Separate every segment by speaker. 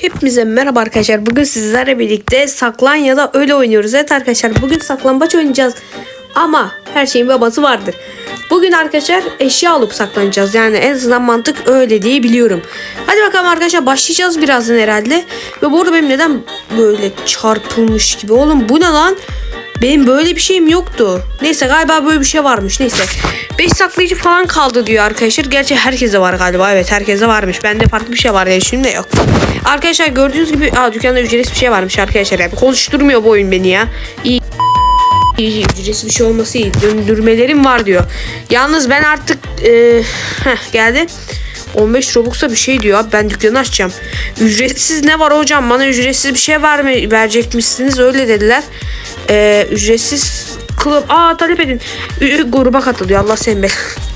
Speaker 1: Hepinize merhaba arkadaşlar. Bugün sizlerle birlikte saklan ya da öyle oynuyoruz. Evet arkadaşlar bugün saklambaç oynayacağız. Ama her şeyin babası vardır. Bugün arkadaşlar eşya alıp saklanacağız. Yani en azından mantık öyle diye biliyorum. Hadi bakalım arkadaşlar başlayacağız birazdan herhalde. Ve bu arada benim neden böyle çarpılmış gibi. Oğlum bu ne lan? Benim böyle bir şeyim yoktu. Neyse galiba böyle bir şey varmış. Neyse. 5 saklayıcı falan kaldı diyor arkadaşlar. Gerçi herkese var galiba. Evet herkese varmış. Bende farklı bir şey var ya şimdi yok. Arkadaşlar gördüğünüz gibi aa, dükkanda ücretsiz bir şey varmış arkadaşlar. Yani konuşturmuyor bu oyun beni ya. İyi. İyi, ücretsiz bir şey olması iyi. Döndürmelerim var diyor. Yalnız ben artık e, heh, geldi. 15 Robux'a bir şey diyor. Abi ben dükkanı açacağım. Ücretsiz ne var hocam? Bana ücretsiz bir şey var mı verecekmişsiniz öyle dediler. Ee, ücretsiz kılıp aa talep edin. Ü- gruba katılıyor. Allah sen be.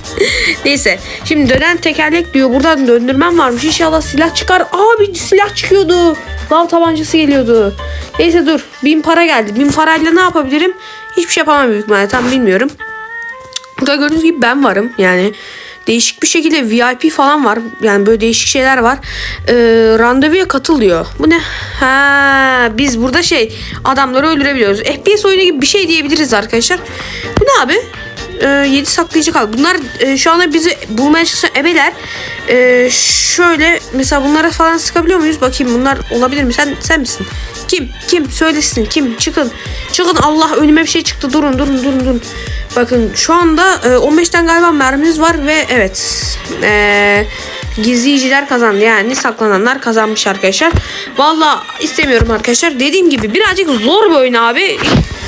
Speaker 1: Neyse. Şimdi dönen tekerlek diyor. Buradan döndürmem varmış. İnşallah silah çıkar. Abi silah çıkıyordu. Lav tabancası geliyordu. Neyse dur. Bin para geldi. Bin parayla ne yapabilirim? Hiçbir şey yapamam büyük ihtimalle. Tam bilmiyorum. Burada gördüğünüz gibi ben varım. Yani değişik bir şekilde VIP falan var. Yani böyle değişik şeyler var. Ee, randevuya katılıyor. Bu ne? Ha, biz burada şey adamları öldürebiliyoruz. FPS oyunu gibi bir şey diyebiliriz arkadaşlar. Bu ne abi? Ee, 7 saklayıcı kaldı. Bunlar e, şu anda bizi bulmaya çalışan ebeler. Ee, şöyle mesela bunlara falan sıkabiliyor muyuz? Bakayım bunlar olabilir mi? Sen sen misin? Kim? Kim? Söylesin. Kim? Çıkın. Çıkın. Allah önüme bir şey çıktı. Durun durun durun durun. Bakın şu anda e, 15'ten galiba mermimiz var ve evet. Eee gizleyiciler kazandı yani saklananlar kazanmış arkadaşlar. Valla istemiyorum arkadaşlar. Dediğim gibi birazcık zor bir oyun abi.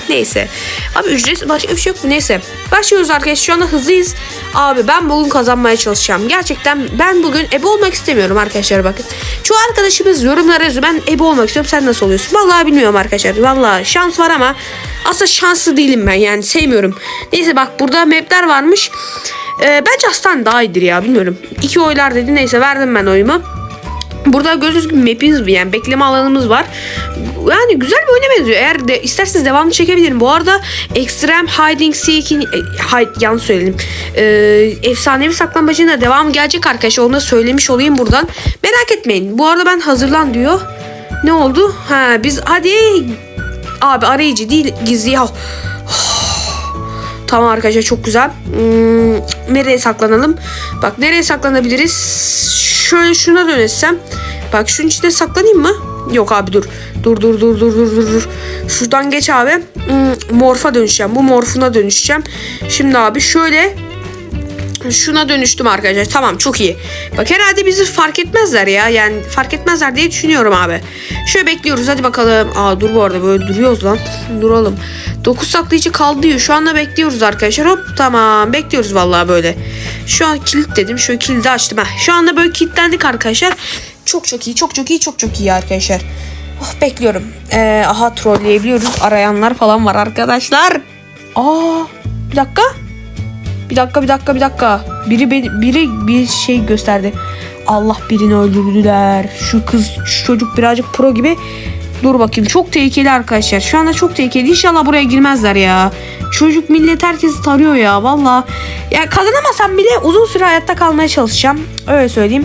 Speaker 1: Neyse. Abi ücret başka bir şey yok? Neyse. Başlıyoruz arkadaşlar. Şu anda hızlıyız. Abi ben bugün kazanmaya çalışacağım. Gerçekten ben bugün ebe olmak istemiyorum arkadaşlar bakın. Çoğu arkadaşımız yorumlara yazıyor. Ben ebe olmak istiyorum. Sen nasıl oluyorsun? Vallahi bilmiyorum arkadaşlar. Vallahi şans var ama aslında şanslı değilim ben. Yani sevmiyorum. Neyse bak burada mapler varmış. Ee, bence Aslan daha iyidir ya bilmiyorum. İki oylar dedi neyse verdim ben oyumu. Burada gördüğünüz gibi map'imiz yani bekleme alanımız var. Yani güzel bir oyuna benziyor. Eğer de isterseniz devamlı çekebilirim. Bu arada Extreme Hiding Seek'in e, hay, yanlış söyledim. Ee, efsanevi saklambacının da devamı gelecek arkadaşlar. Onu da söylemiş olayım buradan. Merak etmeyin. Bu arada ben hazırlan diyor. Ne oldu? Ha biz hadi abi arayıcı değil gizli ya. Tamam arkadaşlar çok güzel. Hmm, nereye saklanalım? Bak nereye saklanabiliriz? Şöyle şuna dönesem. Bak şunun içine saklanayım mı? Yok abi dur. Dur dur dur dur dur dur dur. Şuradan geç abi. Hmm, morfa dönüşeceğim. Bu morfuna dönüşeceğim. Şimdi abi şöyle Şuna dönüştüm arkadaşlar. Tamam çok iyi. Bak herhalde bizi fark etmezler ya. Yani fark etmezler diye düşünüyorum abi. Şöyle bekliyoruz hadi bakalım. Aa dur bu arada böyle duruyoruz lan. Duralım. 9 saklayıcı kaldı diyor. Şu anda bekliyoruz arkadaşlar. Hop tamam bekliyoruz vallahi böyle. Şu an kilit dedim. Şöyle kilidi açtım. Heh. Şu anda böyle kilitlendik arkadaşlar. Çok çok iyi çok çok iyi çok çok iyi arkadaşlar. Oh, bekliyorum. Ee, aha trolleyebiliyoruz. Arayanlar falan var arkadaşlar. Aa bir dakika. Bir dakika bir dakika bir dakika. Biri be- biri bir şey gösterdi. Allah birini öldürdüler. Şu kız şu çocuk birazcık pro gibi. Dur bakayım çok tehlikeli arkadaşlar. Şu anda çok tehlikeli. İnşallah buraya girmezler ya. Çocuk millet herkesi tarıyor ya valla. Ya kazanamasam bile uzun süre hayatta kalmaya çalışacağım. Öyle söyleyeyim.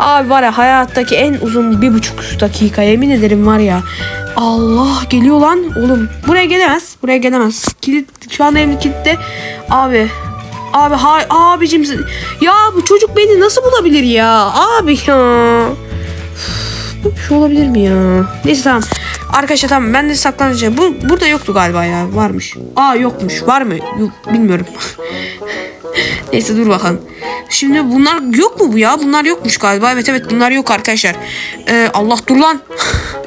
Speaker 1: Abi var ya hayattaki en uzun bir buçuk dakika yemin ederim var ya. Allah geliyor lan oğlum. Buraya gelemez. Buraya gelemez. Kilit şu anda evin kilitte. Abi Abi hay abicim ya bu çocuk beni nasıl bulabilir ya abi ya. Üf, Şu olabilir mi ya? Neyse tamam. Arkadaşlar tamam ben de saklanacağım. Bu burada yoktu galiba ya. Varmış. Aa yokmuş. Var mı? Yok, bilmiyorum. Neyse dur bakalım. Şimdi bunlar yok mu bu ya? Bunlar yokmuş galiba. Evet evet bunlar yok arkadaşlar. Ee, Allah dur lan.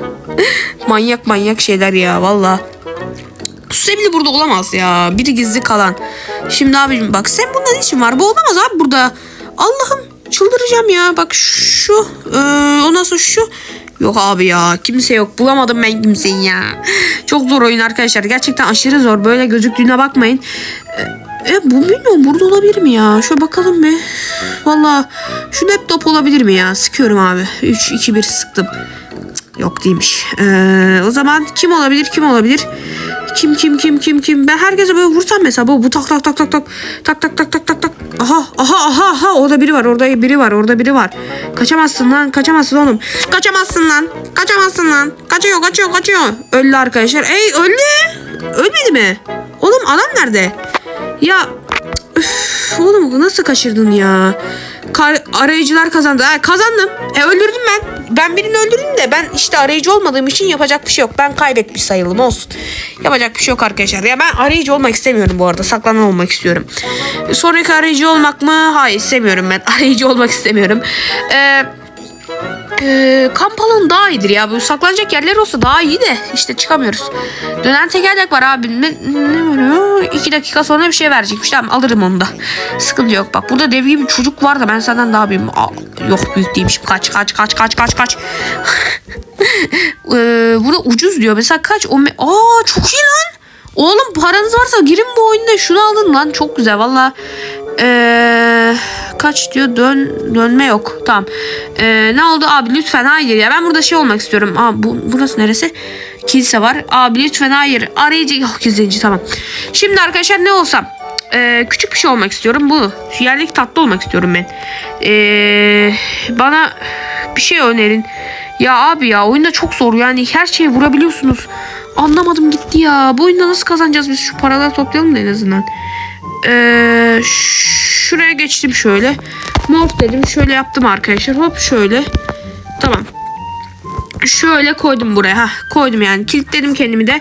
Speaker 1: manyak manyak şeyler ya valla. Suse bile burada olamaz ya. Biri gizli kalan. Şimdi abicim bak sen bunda ne işin var? Bu olamaz abi burada. Allah'ım çıldıracağım ya. Bak şu. E, ondan sonra şu. Yok abi ya kimse yok bulamadım ben kimseyi ya. Çok zor oyun arkadaşlar gerçekten aşırı zor böyle gözüktüğüne bakmayın. E, e, bu bilmiyorum burada olabilir mi ya? Şöyle bakalım bir. Valla şu laptop olabilir mi ya? Sıkıyorum abi. 3 2 1 sıktım. Cık, Yok değilmiş. Ee, o zaman kim olabilir? Kim olabilir? Kim kim kim kim kim? Ben herkese böyle vursam mesela bu, bu tak tak tak tak tak tak tak tak tak tak tak Aha aha aha aha orada biri var orada biri var orada biri var. Kaçamazsın lan kaçamazsın oğlum. Kaçamazsın lan kaçamazsın lan. Kaçıyor kaçıyor kaçıyor. Öldü arkadaşlar. Ey öldü. Ölmedi mi? Oğlum adam nerede? Ya üf, oğlum nasıl kaçırdın ya? Kar- arayıcılar kazandı. Ha, kazandım. E öldürdüm ben. Ben birini öldürdüm de ben işte arayıcı olmadığım için yapacak bir şey yok. Ben kaybetmiş sayılım olsun. Yapacak bir şey yok arkadaşlar. Ya ben arayıcı olmak istemiyorum bu arada. Saklanan olmak istiyorum. Sonraki arayıcı olmak mı? Hayır istemiyorum ben. Arayıcı olmak istemiyorum. Eee ee, kamp alanı daha iyidir ya. Bu saklanacak yerler olsa daha iyi de işte çıkamıyoruz. Dönen tekerlek var abi. Ne, ne ya? İki dakika sonra bir şey verecekmiş. Tamam alırım onu da. Sıkıntı yok. Bak burada dev gibi çocuk var da ben senden daha büyüğüm. Yok büyük değilmişim. Kaç kaç kaç kaç kaç kaç. ee, burada ucuz diyor. Mesela kaç? O Aa çok iyi lan. Oğlum paranız varsa girin bu oyunda şunu alın lan. Çok güzel valla. Ee, kaç diyor dön dönme yok. Tamam. Ee, ne oldu abi lütfen hayır ya. Ben burada şey olmak istiyorum. Aa bu burası neresi? Kilise var. Abi lütfen hayır. Arayıcı yok gizleyici tamam. Şimdi arkadaşlar ne olsam? Ee, küçük bir şey olmak istiyorum. Bu. Yerdeki tatlı olmak istiyorum ben. Ee, bana bir şey önerin. Ya abi ya oyunda çok zor. Yani her şeyi vurabiliyorsunuz. Anlamadım gitti ya. Bu oyunda nasıl kazanacağız biz? Şu paraları toplayalım da en azından. Ee, şuraya geçtim şöyle. Morf dedim. Şöyle yaptım arkadaşlar. Hop şöyle. Tamam. Şöyle koydum buraya. Hah, koydum yani. Kilitledim kendimi de.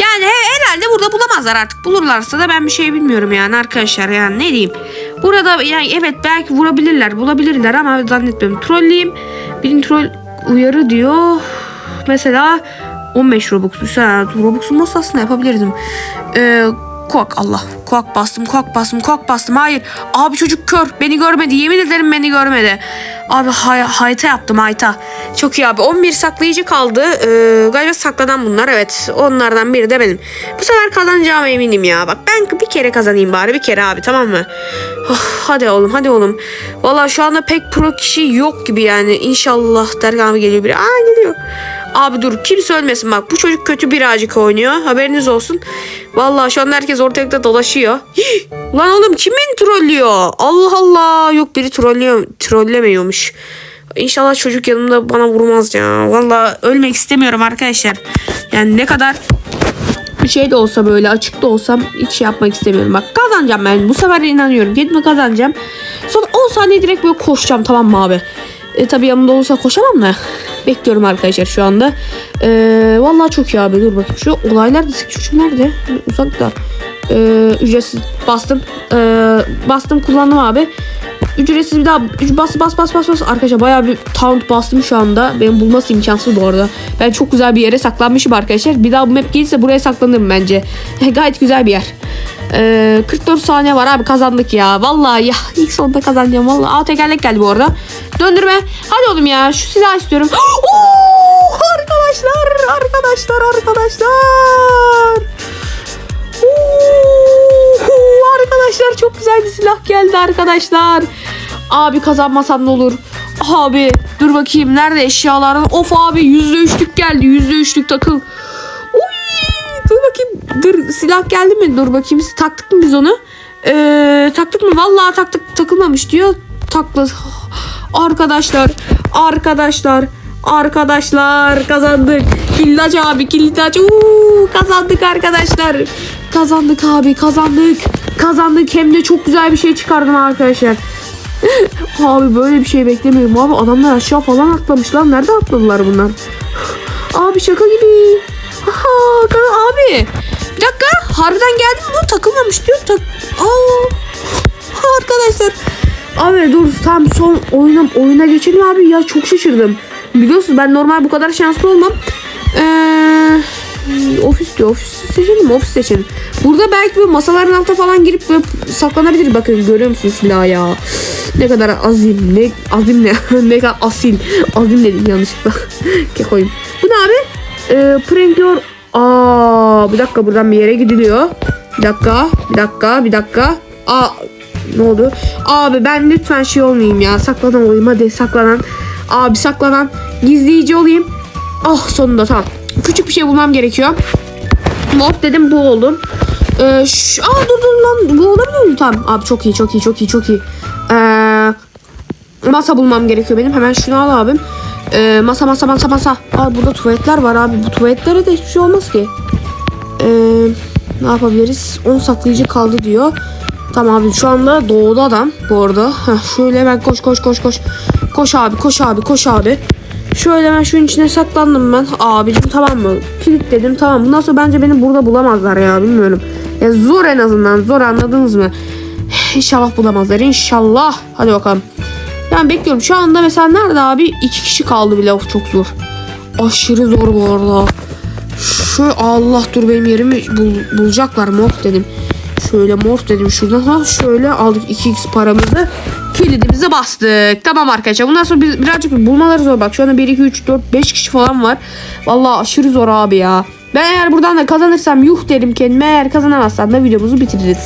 Speaker 1: Yani he- herhalde burada bulamazlar artık. Bulurlarsa da ben bir şey bilmiyorum yani arkadaşlar. Yani ne diyeyim. Burada yani evet belki vurabilirler. Bulabilirler ama zannetmiyorum. Trolleyim. Birin troll uyarı diyor. Mesela 15 Robux. Mesela Robux'un nasıl aslında yapabilirdim. Ee, Kuak Allah. Kuak bastım, kuak bastım, kuak bastım. Hayır. Abi çocuk kör. Beni görmedi. Yemin ederim beni görmedi. Abi hay hayta yaptım hayta. Çok iyi abi. 11 saklayıcı kaldı. Ee, galiba saklanan bunlar. Evet. Onlardan biri de benim. Bu sefer kazanacağım eminim ya. Bak ben bir kere kazanayım bari. Bir kere abi tamam mı? Oh, hadi oğlum hadi oğlum. Valla şu anda pek pro kişi yok gibi yani. İnşallah Dergan abi geliyor biri. Aa geliyor. Abi dur kimse ölmesin bak bu çocuk kötü birazcık oynuyor haberiniz olsun. Vallahi şu anda herkes ortalıkta dolaşıyor. Hih! Lan oğlum kim beni trollüyor? Allah Allah yok biri trollüyor, trollemiyormuş. İnşallah çocuk yanımda bana vurmaz ya. Vallahi ölmek istemiyorum arkadaşlar. Yani ne kadar bir şey de olsa böyle açıkta olsam hiç şey yapmak istemiyorum. Bak kazanacağım ben. Bu sefer inanıyorum. Kendime kazanacağım. Sonra 10 saniye direkt böyle koşacağım tamam mı abi? E, tabii yanımda olursa koşamam da. Bekliyorum arkadaşlar şu anda. E, vallahi çok iyi abi. Dur bakayım. Şu olaylar dizisi çocuk nerede? Uzakta. E, ücretsiz bastım. E, bastım kullandım abi. Ücretsiz bir daha bas bas bas bas bas. Arkadaşlar bayağı bir taunt bastım şu anda. Benim bulması imkansız bu arada. Ben çok güzel bir yere saklanmışım arkadaşlar. Bir daha bu map gelirse buraya saklanırım bence. Gayet güzel bir yer. Ee, 44 saniye var abi kazandık ya. Vallahi ya ilk sonunda kazanacağım. Vallahi Aa tekerlek geldi bu arada. Döndürme. Hadi oğlum ya şu silah istiyorum. Oo, arkadaşlar arkadaşlar arkadaşlar. Silah geldi arkadaşlar. Abi kazanmasam ne olur? Abi dur bakayım nerede eşyaların? Of abi yüzde üçlük geldi. Yüzde üçlük takıl. Uy, dur bakayım. Dur silah geldi mi? Dur bakayım. Taktık mı biz onu? Ee, taktık mı? Vallahi taktık takılmamış diyor. Taklı. Arkadaşlar. Arkadaşlar. Arkadaşlar kazandık. Killaç abi killaç. Uuu, kazandık arkadaşlar. Kazandık abi kazandık. Kazandık hem de çok güzel bir şey çıkardım arkadaşlar. abi böyle bir şey beklemiyorum abi. Adamlar aşağı falan atlamış lan. Nerede atladılar bunlar? Abi şaka gibi. Aha, abi. Bir dakika. Harbiden geldi mi bu? Takılmamış diyor. Tak Aa. Arkadaşlar. Abi dur tam son oyuna, oyuna geçelim abi. Ya çok şaşırdım. Biliyorsunuz ben normal bu kadar şanslı olmam. Eee ofis diyor. Ofis seçelim ofis seçelim. Burada belki böyle masaların altına falan girip böyle saklanabilir. Bakın görüyor musunuz silahı ya? Ne kadar azim. Ne azim ne? ne kadar asil. Azim dedim yanlışlıkla. Kekoyum. Bu ne abi? Ee, Pranklor. Aa, bir dakika buradan bir yere gidiliyor. Bir dakika. Bir dakika. Bir dakika. Aa, ne oldu? Abi ben lütfen şey olmayayım ya. Saklanan olayım hadi saklanan. Abi saklanan. Gizleyici olayım. Ah sonunda tamam. Küçük bir şey bulmam gerekiyor. Mod dedim bu oldum. Ee, ş- aa dur dur lan bu olabilir mi? Tamam abi çok iyi çok iyi çok iyi çok iyi. Ee, masa bulmam gerekiyor benim. Hemen şunu al abim. Ee, masa masa masa masa. Aa burada tuvaletler var abi. Bu tuvaletlere de hiçbir şey olmaz ki. Ee, ne yapabiliriz? 10 saklayıcı kaldı diyor. Tamam abi şu anda doğdu adam bu arada. Heh, şöyle hemen koş koş koş koş. Koş abi koş abi koş abi. Şöyle ben şunun içine saklandım ben. Abicim tamam mı? Kilitledim tamam. Bundan sonra bence beni burada bulamazlar ya bilmiyorum. Ya zor en azından zor anladınız mı? İnşallah bulamazlar inşallah. Hadi bakalım. Yani bekliyorum. Şu anda mesela nerede abi? iki kişi kaldı bile. Of çok zor. Aşırı zor bu arada. Şöyle Allah dur benim yerimi bul- bulacaklar morf dedim. Şöyle morf dedim şuradan. Ha şöyle aldık 2x paramızı. Kilidimizi bastık. Tamam arkadaşlar. Bundan sonra biz birazcık bulmaları zor. Bak şu anda 1, 2, 3, 4, 5 kişi falan var. Vallahi aşırı zor abi ya. Ben eğer buradan da kazanırsam yuh derim kendime. Eğer kazanamazsam da videomuzu bitiririz.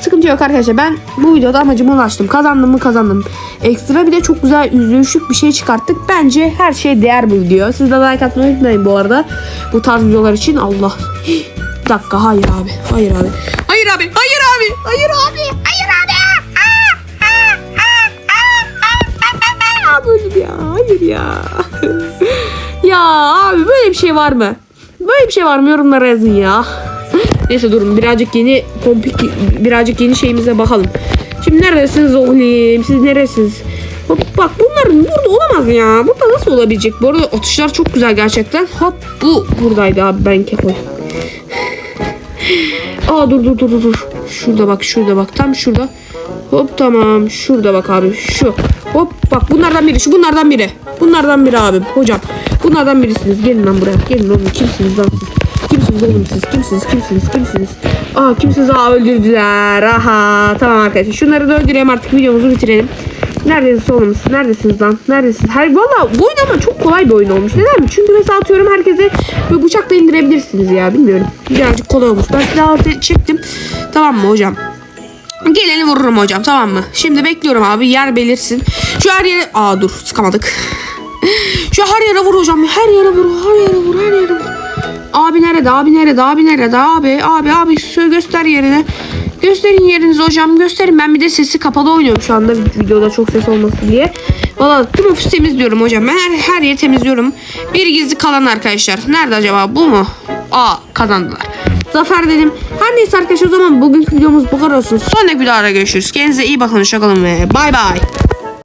Speaker 1: Sıkıntı yok arkadaşlar. Ben bu videoda amacıma ulaştım. Kazandım mı kazandım. Ekstra bir de çok güzel üzülüşlük bir şey çıkarttık. Bence her şey değer bu video. Siz de like atmayı unutmayın bu arada. Bu tarz videolar için Allah. Bir dakika hayır abi. Hayır abi. Hayır abi. Hayır abi. Hayır abi. Hayır abi. Abi öldüm ya. Hayır ya. ya abi böyle bir şey var mı? Böyle bir şey var mı? Yorumlara yazın ya. Neyse durun birazcık yeni kompik birazcık yeni şeyimize bakalım. Şimdi neredesiniz oğlum? Siz neresiniz? Bak, bak bunların burada olamaz ya. Burada nasıl olabilecek? Bu arada atışlar çok güzel gerçekten. Hop bu buradaydı abi ben kekoy. Aa dur dur dur, dur. Şurada bak şurada bak tam şurada. Hop tamam şurada bak abi şu. Hop bak bunlardan biri şu bunlardan biri. Bunlardan biri abim hocam. Bunlardan birisiniz. Gelin lan buraya. Gelin oğlum kimsiniz lan siz? Kimsiniz oğlum siz? Kimsiniz? Kimsiniz? Kimsiniz? Aa kimsiniz? Aa öldürdüler. Aha tamam arkadaşlar. Şunları da öldüreyim artık videomuzu bitirelim. Neredesiniz oğlum siz? Neredesiniz lan? Neredesiniz? Her valla bu oyun ama çok kolay bir oyun olmuş. Neden mi? Çünkü mesela atıyorum herkese böyle bıçakla indirebilirsiniz ya. Bilmiyorum. Birazcık kolay olmuş. Ben silahı çektim. Tamam mı hocam? Geleni vururum hocam tamam mı? Şimdi bekliyorum abi yer belirsin. Şu her yere... Aa dur sıkamadık. Şu her yere vur hocam. Her yere vur. Her yere vur. Her yere vur. Abi nerede? Abi nerede? Abi nerede? Abi abi abi söyle göster yerini. Gösterin yerinizi hocam. Gösterin. Ben bir de sesi kapalı oynuyorum şu anda videoda çok ses olmasın diye. Valla tüm ofis temizliyorum hocam. Her, her yeri temizliyorum. Bir gizli kalan arkadaşlar. Nerede acaba? Bu mu? Aa kazandılar. Zafer dedim. Her neyse arkadaşlar o zaman bugünkü videomuz bu kadar olsun. Sonraki videoda görüşürüz. Kendinize iyi bakın. Hoşçakalın ve bay bay.